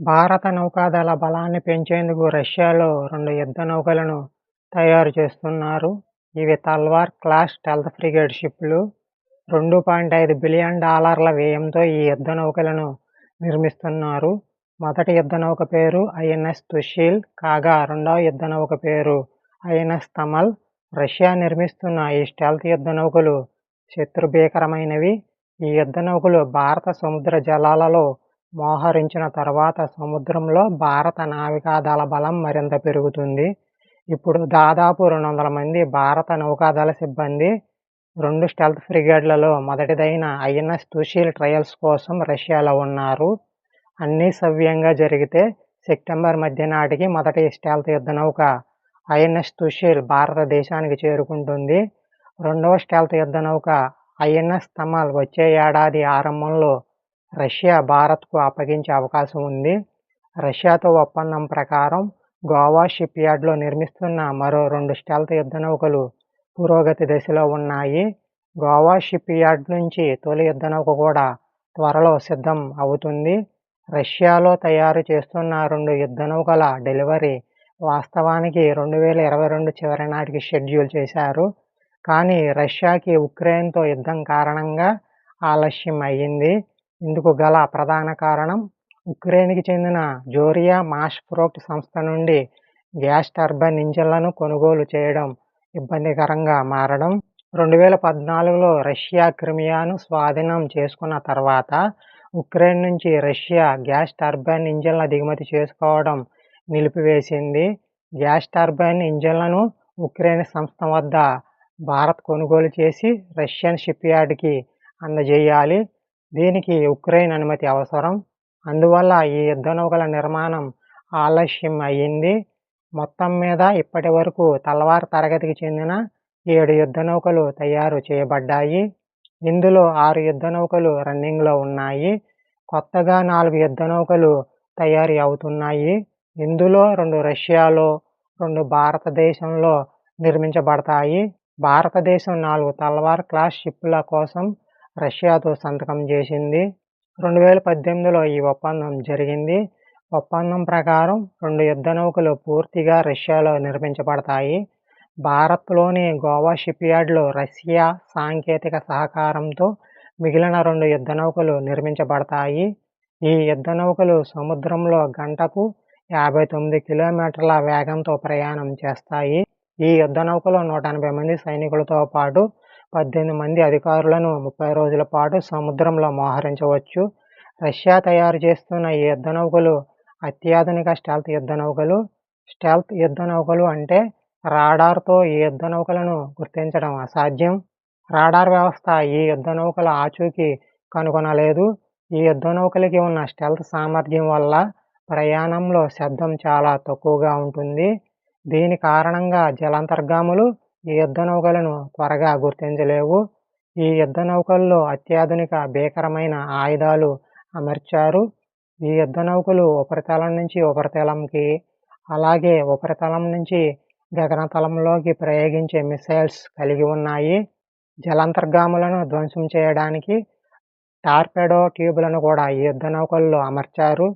భారత నౌకాదళ బలాన్ని పెంచేందుకు రష్యాలో రెండు యుద్ధ నౌకలను తయారు చేస్తున్నారు. ఇవి తల్వార్ క్లాస్ స్టెల్త్ ఫ్రిగేట్ షిప్లు. రెండు పాయింట్ ఐదు బిలియన్ డాలర్ల వ్యయంతో ఈ యుద్ధ నౌకలను నిర్మిస్తున్నారు. మొదటి యుద్ధ నౌక పేరు ఐఎన్ఎస్ తుషీల్ కాగా రెండవ యుద్ధ నౌక పేరు ఐఎన్ఎస్ తమల్. రష్యా నిర్మిస్తున్న ఈ స్టెల్త్ యుద్ధ నౌకలు శత్రుభీకరమైనవి. ఈ యుద్ధ నౌకలు భారత సముద్ర జలాలలో మోహరించిన తర్వాత సముద్రంలో భారత నావికాదళ బలం మరింత పెరుగుతుంది. ఇప్పుడు దాదాపు రెండు వందల మంది భారత నౌకాదళ సిబ్బంది రెండు స్టెల్త్ ఫ్రిగేడ్లలో మొదటిదైన ఐఎన్ఎస్ తుషీల్ ట్రయల్స్ కోసం రష్యాలో ఉన్నారు. అన్నీ సవ్యంగా జరిగితే సెప్టెంబర్ మధ్య నాటికి మొదటి స్టెల్త్ యుద్ధ నౌక ఐఎన్ఎస్ తుషీల్ భారతదేశానికి చేరుకుంటుంది. రెండవ స్టెల్త్ యుద్ధ నౌక ఐఎన్ఎస్ తమల్ వచ్చే ఏడాది ఆరంభంలో రష్యా భారత్కు అప్పగించే అవకాశం ఉంది. రష్యాతో ఒప్పందం ప్రకారం గోవా షిప్ యార్డ్లో నిర్మిస్తున్న మరో రెండు స్టెల్త్ యుద్ధ నౌకలు పురోగతి దశలో ఉన్నాయి. గోవా షిప్ యార్డ్ నుంచి తొలి యుద్ధ నౌక కూడా త్వరలో సిద్ధం అవుతుంది. రష్యాలో తయారు చేస్తున్న రెండు యుద్ధ నౌకల డెలివరీ వాస్తవానికి రెండు వేల ఇరవై రెండు చివరి నాటికి షెడ్యూల్ చేశారు. కానీ రష్యాకి ఉక్రెయిన్తో యుద్ధం కారణంగా ఆలస్యం అయ్యింది. ఇందుకు గల ప్రధాన కారణం ఉక్రెయిన్కి చెందిన జోరియా మాష్ప్రోక్ట్ సంస్థ నుండి గ్యాస్ టర్బైన్ ఇంజిన్లను కొనుగోలు చేయడం ఇబ్బందికరంగా మారడం. రెండు వేల పద్నాలుగులో రష్యా క్రిమియాను స్వాధీనం చేసుకున్న తర్వాత ఉక్రెయిన్ నుంచి రష్యా గ్యాస్ టర్బైన్ ఇంజిన్ల దిగుమతి చేసుకోవడం నిలిపివేసింది. గ్యాస్ టర్బైన్ ఇంజిన్లను ఉక్రెయిన్ సంస్థ వద్ద భారత్ కొనుగోలు చేసి రష్యన్ షిప్ యార్డ్కి అందజేయాలి. దీనికి ఉక్రెయిన్ అనుమతి అవసరం. అందువల్ల ఈ యుద్ధ నౌకల నిర్మాణం ఆలస్యం అయ్యింది. మొత్తం మీద ఇప్పటి వరకు తల్వార్ తరగతికి చెందిన ఏడు యుద్ధ నౌకలు తయారు చేయబడ్డాయి. ఇందులో ఆరు యుద్ధ నౌకలు రన్నింగ్లో ఉన్నాయి. కొత్తగా నాలుగు యుద్ధ నౌకలు తయారీ అవుతున్నాయి. ఇందులో రెండు రష్యాలో, రెండు భారతదేశంలో నిర్మించబడతాయి. భారతదేశం నాలుగు తల్వార్ క్లాస్ షిప్ల కోసం రష్యాతో సంతకం చేసింది. రెండు వేల పద్దెనిమిదిలో ఈ ఒప్పందం జరిగింది. ఒప్పందం ప్రకారం రెండు యుద్ధ నౌకలు పూర్తిగా రష్యాలో నిర్మించబడతాయి. భారత్లోని గోవా షిప్ యార్డ్లో రష్యా సాంకేతిక సహకారంతో మిగిలిన రెండు యుద్ధ నౌకలు నిర్మించబడతాయి. ఈ యుద్ధ నౌకలు సముద్రంలో గంటకు యాభై తొమ్మిది కిలోమీటర్ల వేగంతో ప్రయాణం చేస్తాయి. ఈ యుద్ధ నౌకలో నూట ఎనభై మంది సైనికులతో పాటు పద్దెనిమిది మంది అధికారులను ముప్పై రోజుల పాటు సముద్రంలో మోహరించవచ్చు. రష్యా తయారు చేస్తున్న ఈ యుద్ధ నౌకలు అత్యాధునిక స్టెల్త్ యుద్ధ నౌకలు. స్టెల్త్ యుద్ధ నౌకలు అంటే రాడార్తో ఈ యుద్ధ నౌకలను గుర్తించడం అసాధ్యం. రాడార్ వ్యవస్థ ఈ యుద్ధనౌకల ఆచూకీ కనుగొనలేదు. ఈ యుద్ధనౌకలకి ఉన్న స్టెల్త్ సామర్థ్యం వల్ల ప్రయాణంలో శబ్దం చాలా తక్కువగా ఉంటుంది. దీని కారణంగా జలాంతర్గాములు ఈ యుద్ధ నౌకలను త్వరగా గుర్తించలేవు. ఈ యుద్ధ నౌకల్లో అత్యాధునిక భీకరమైన ఆయుధాలు అమర్చారు. ఈ యుద్ధ నౌకలు ఉపరితలం నుంచి ఉపరితలంకి, అలాగే ఉపరితలం నుంచి గగనతలంలోకి ప్రయోగించే మిసైల్స్ కలిగి ఉన్నాయి. జలాంతర్గాములను ధ్వంసం చేయడానికి టార్పెడో ట్యూబులను కూడా ఈ యుద్ధ నౌకల్లో అమర్చారు.